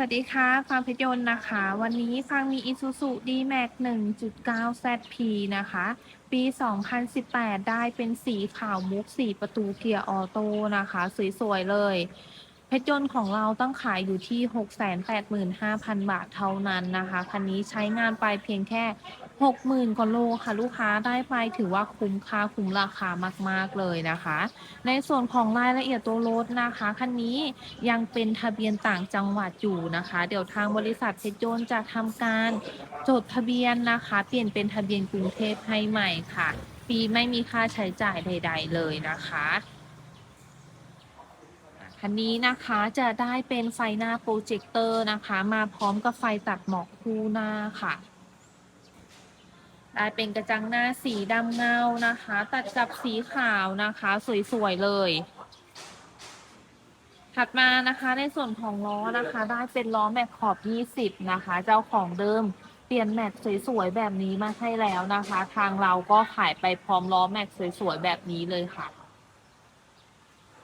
สวัสดีค่ะฟางเพชรยนต์นะคะ วันนี้ฟางมี Isuzu D-Max 1.9 ZP นะคะ ปี 2018 ได้เป็นสีขาวมุก 4 ประตูเกียร์ออโต้นะคะ สวย ๆ เลย เพชรยนต์ของเราต้องขายอยู่ที่ 685,000 บาทเท่านั้นนะคะ คันนี้ใช้งานไปเพียงแค่ 60,000กว่าโลค่ะ ลูกค้าได้ไปถือว่าคุ้มค่าคุ้มราคามาก ๆ เลยนะคะ ในส่วนของรายละเอียดตัวรถนะคะ คันนี้ยังเป็นทะเบียนต่างจังหวัดอยู่นะคะ เดี๋ยวทางบริษัทเพชรยนต์จะทำการจดทะเบียนนะคะ เปลี่ยนเป็นทะเบียนกรุงเทพให้ใหม่ค่ะฟรีไม่มีค่าใช้จ่ายใด ๆ เลยนะคะ คันนี้นะคะจะได้เป็นไฟหน้าโปรเจคเตอร์นะคะ มาพร้อมกับไฟตัดหมอกคู่หน้าค่ะ ได้เป็นกระจังหน้าสีดำเงานะคะ ตัดกับสีขาวนะคะ สวยๆเลย ถัดมานะคะในส่วนของล้อนะคะ ได้เป็นล้อแม็กขอบ 20 นะคะ เจ้าของเดิมเปลี่ยนแม็กสวยๆแบบนี้มาให้แล้วนะคะ ทางเราก็ขายไปพร้อมล้อแม็กสวยๆแบบนี้เลยค่ะ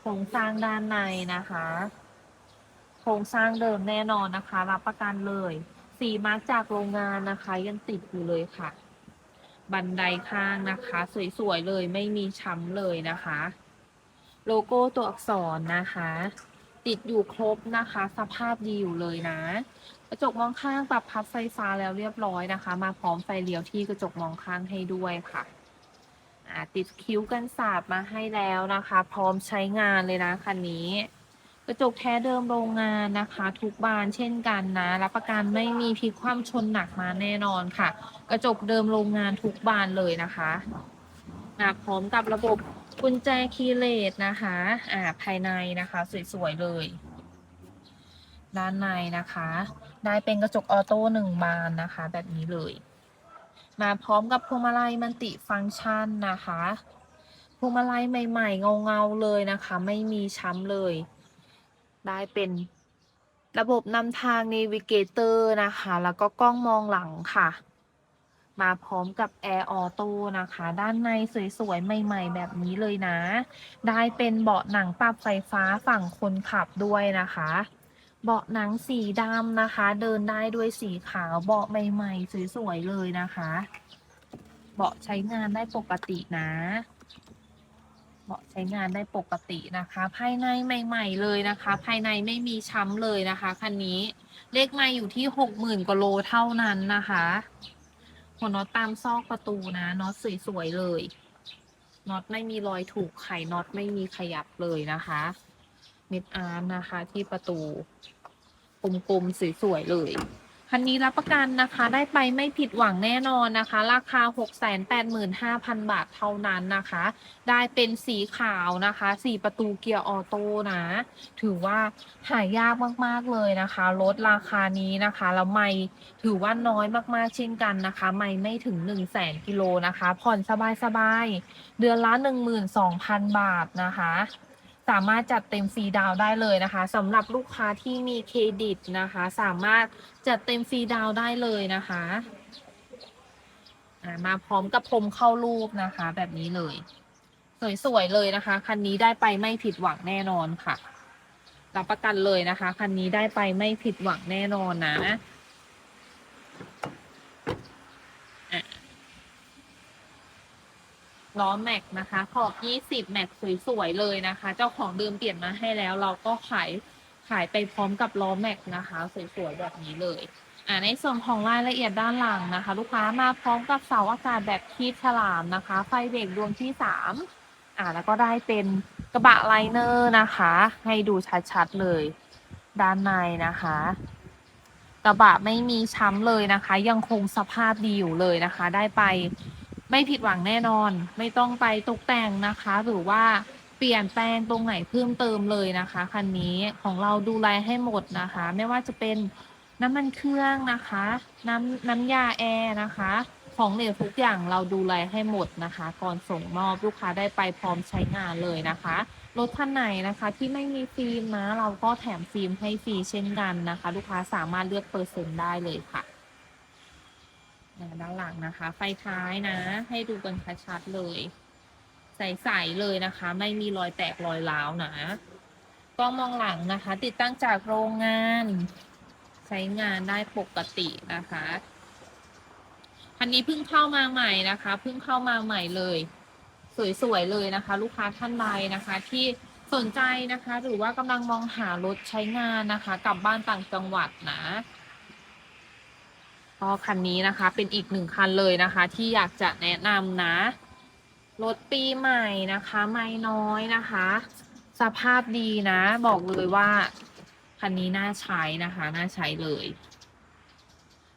โครงสร้างด้านในนะคะ โครงสร้างเดิมแน่นอนนะคะ รับประกันเลย สีมาร์กจากโรงงานนะคะ ยังติดอยู่เลยค่ะ บันไดข้างนะคะ สวยๆเลยไม่มีช้ำเลยนะคะ โลโก้ตัวอักษรนะคะ ติดอยู่ครบนะคะ สภาพดีอยู่เลยนะ กระจกมองข้างปรับพับไฟฟ้าแล้วเรียบร้อยนะคะ มาพร้อมไฟเลี้ยวที่กระจกมองข้างให้ด้วยค่ะ ติดคิ้วกันสาดมาให้แล้วนะคะ พร้อมใช้งานเลยนะคันนี้ กระจกแท้เดิมโรงงานนะคะ ทุกบานเช่นกันนะรับประกันไม่มีพลิกคว่ำชนหนักมาแน่นอนค่ะ กระจกเดิมโรงงานทุกบานเลยนะคะมาพร้อมกับระบบกุญแจคีย์เลสนะคะอ่าภายในนะคะสวยๆเลย ด้านในนะคะ ได้เป็นกระจกออโต้หนึ่งบานนะคะ แบบนี้เลย มาพร้อมกับพวงมาลัยมันติฟังก์ชันนะคะพวงมาลัยใหม่ๆ เงาๆเลยนะคะ ไม่มีช้ำเลย ได้เป็นระบบนำทางน Navigator นะคะ แล้วก็กล้องมองหลังค่ะ มาพร้อมกับ Air Auto นะคะ ด้านในสวยๆ ใหม่ๆ แบบนี้เลยนะ ได้เป็นเบาะหนังปรับไฟฟ้าฝั่งคนขับด้วยนะคะ เบาะหนังสีดำนะคะ เดินได้ด้วยสีขาวเบาะใหม่ๆสวยๆเลยนะคะ เบาะใช้งานได้ปกตินะเบาะใช้งานได้ปกตินะคะ ภายในใหม่ ๆ เลยนะคะ ภายในไม่มีช้ำเลยนะคะคันนี้เลขไม่อยู่ที่หกหมื่นกว่าโลเท่านั้นนะคะหัวน็อตตามซอกประตูนะน็อตสวยๆเลยน็อตไม่มีรอยถูกไขน็อตไม่มีขยับเลยนะคะ เม็ดอาร์มนะคะ ที่ประตูกลมๆสวยๆเลยคันนี้รับประกันนะคะได้ไปไม่ผิดหวังแน่นอนนะคะ ราคา 685,000 บาทเท่านั้นนะคะ ได้เป็นสีขาวนะคะสีประตูเกียร์ออโต้นะ ถือว่าหายากมากๆเลยนะคะลดราคานี้นะคะแล้วไม่ถือว่าน้อยมากๆเช่นกันนะคะ ไม่ไม่ถึง 1 0 0 0 0แสนกิโลนะคะ ผ่อนสบายๆเดือนละ 12,000 บาทนะคะ สามารถจัดเต็มฟรีดาวได้เลยนะคะสำหรับลูกค้าที่มีเครดิตนะคะ สามารถจัดเต็มฟรีดาวได้เลยนะคะมาพร้อมกับพรมเข้ารูปนะคะ แบบนี้เลย สวยๆเลยนะคะ คันนี้ได้ไปไม่ผิดหวังแน่นอนค่ะรับประกันเลยนะคะ คันนี้ได้ไปไม่ผิดหวังแน่นอนนะ ล้อแม็กนะคะขอบ 20 แม็กสวยๆเลยนะคะ เจ้าของเดิมเปลี่ยนมาให้แล้ว เราก็ขายขายไปพร้อมกับล้อแม็กนะคะสวยๆแบบนี้เลยอ่าในส่วนของรายละเอียดด้านหลังนะคะ ลูกค้ามาพร้อมกับเสาอากาศแบบคีบฉลามนะคะ ไฟเบรกดวงที่สามอ่าแล้วก็ได้เป็นกระบะไลเนอร์นะคะ ให้ดูชัดๆเลย ด้านในนะคะ กระบะไม่มีช้ำเลยนะคะ ยังคงสภาพดีอยู่เลยนะคะ ได้ไป ไม่ผิดหวังแน่นอน ไม่ต้องไปตกแต่งนะคะ หรือว่าเปลี่ยนแปลงตรงไหนเพิ่มเติมเลยนะคะคันนี้ของเราดูแลให้หมดนะคะ ไม่ว่าจะเป็นน้ำมันเครื่องนะคะ น้ำน้ำยาแอร์นะคะ ของเหลวทุกอย่างเราดูแลให้หมดนะคะ ก่อนส่งมอบลูกค้าได้ไปพร้อมใช้งานเลยนะคะรถคันไหนนะคะที่ไม่มีฟิล์มนะเราก็แถมฟิล์มให้ฟรีเช่นกันนะคะ ลูกค้าสามารถเลือกเปอร์เซ็นต์ได้เลยค่ะ ด้านหลังนะคะ ไฟท้ายนะ ให้ดูกันชัดๆเลย ใสๆเลยนะคะ ไม่มีรอยแตกรอยร้าวนะกล้องมองหลังนะคะ ติดตั้งจากโรงงาน ใช้งานได้ปกตินะคะคันนี้เพิ่งเข้ามาใหม่นะคะเพิ่งเข้ามาใหม่เลย สวยๆเลยนะคะ ลูกค้าท่านใดนะคะ ที่สนใจนะคะ หรือว่ากำลังมองหารถใช้งานนะคะ กลับบ้านต่างจังหวัดนะ ก็คันนี้นะคะ เป็นอีกหนึ่งคันเลยนะคะ ที่อยากจะแนะนำนะ รถปีใหม่นะคะ ไม่น้อยนะคะ สภาพดีนะ บอกเลยว่า คันนี้น่าใช้นะคะ น่าใช้เลย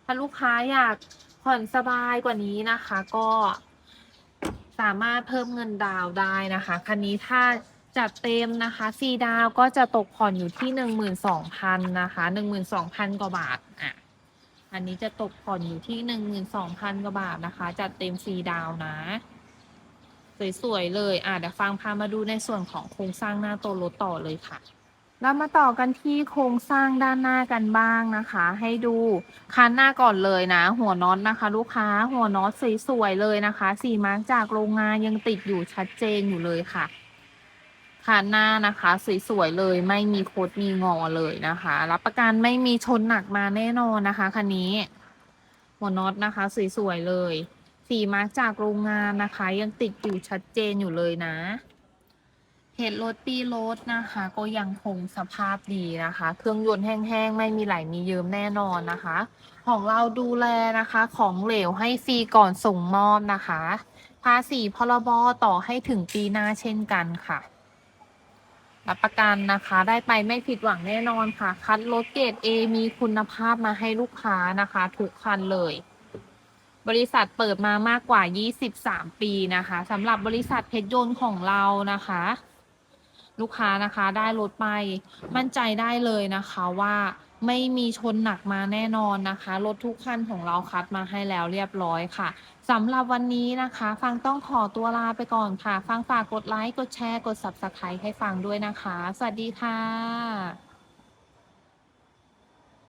ถ้าลูกค้าอยากผ่อนสบายกว่านี้นะคะ ก็สามารถเพิ่มเงินดาวได้นะคะ คันนี้ถ้าจัดเต็มนะคะซีดาวก็จะตกผ่อนอยู่ที่หนึ่งหมื่นสองพันนะคะหนึ่งหมื่นสองพันกว่าบาทอะ อันนี้จะตกผ่อนอยู่ที่หนึ่งหมื่นสองพันกว่าบาทนะคะ จัดเต็มซีดาวน์นะ สวยๆเลยอะเดี๋ยวฟังพามาดูในส่วนของโครงสร้างหน้าตัวรถต่อเลยค่ะเรามาต่อกันที่โครงสร้างด้านหน้ากันบ้างนะคะ ให้ดูคันหน้าก่อนเลยนะ หัวน็อตนะคะ ลูกค้าหัวน็อตสวยๆเลยนะคะ สีมาร์กจากโรงงานยังติดอยู่ชัดเจนอยู่เลยค่ะ คันหน้านะคะ สวยๆเลยไม่มีโคดมีงอเลยนะคะ รับประกันไม่มีชนหนักมาแน่นอนนะคะคันนี้หัวน็อตนะคะ สวยๆเลยสีมาร์กจากโรงงานนะคะ ยังติดอยู่ชัดเจนอยู่เลยนะเพจรถปีรถนะคะ ก็ยังคงสภาพดีนะคะ เครื่องยนต์แห้งๆ ไม่มีไหลมีเยิ้มแน่นอนนะคะ ของเราดูแลนะคะ ของเหลวให้ฟรีก่อนส่งมอบนะคะ ภาษีพรบต่อให้ถึงปีหน้าเช่นกันค่ะ รับประกันนะคะ ได้ไปไม่ผิดหวังแน่นอนค่ะ คัดรถเกรด A มีคุณภาพมาให้ลูกค้านะคะทุกคันเลย บริษัทเปิดมามากกว่า 23 ปีนะคะสำหรับบริษัทเพชรยนต์ของเรานะคะ ลูกค้านะคะได้รถไปมั่นใจได้เลยนะคะว่าไม่มีชนหนักมาแน่นอนนะคะ รถทุกคันของเราคัดมาให้แล้วเรียบร้อยค่ะ สำหรับวันนี้นะคะ ฟังต้องขอตัวลาไปก่อนค่ะ ฟังฝากกดไลค์ กดแชร์ กด Subscribe ให้ฟังด้วยนะคะ สวัสดีค่ะ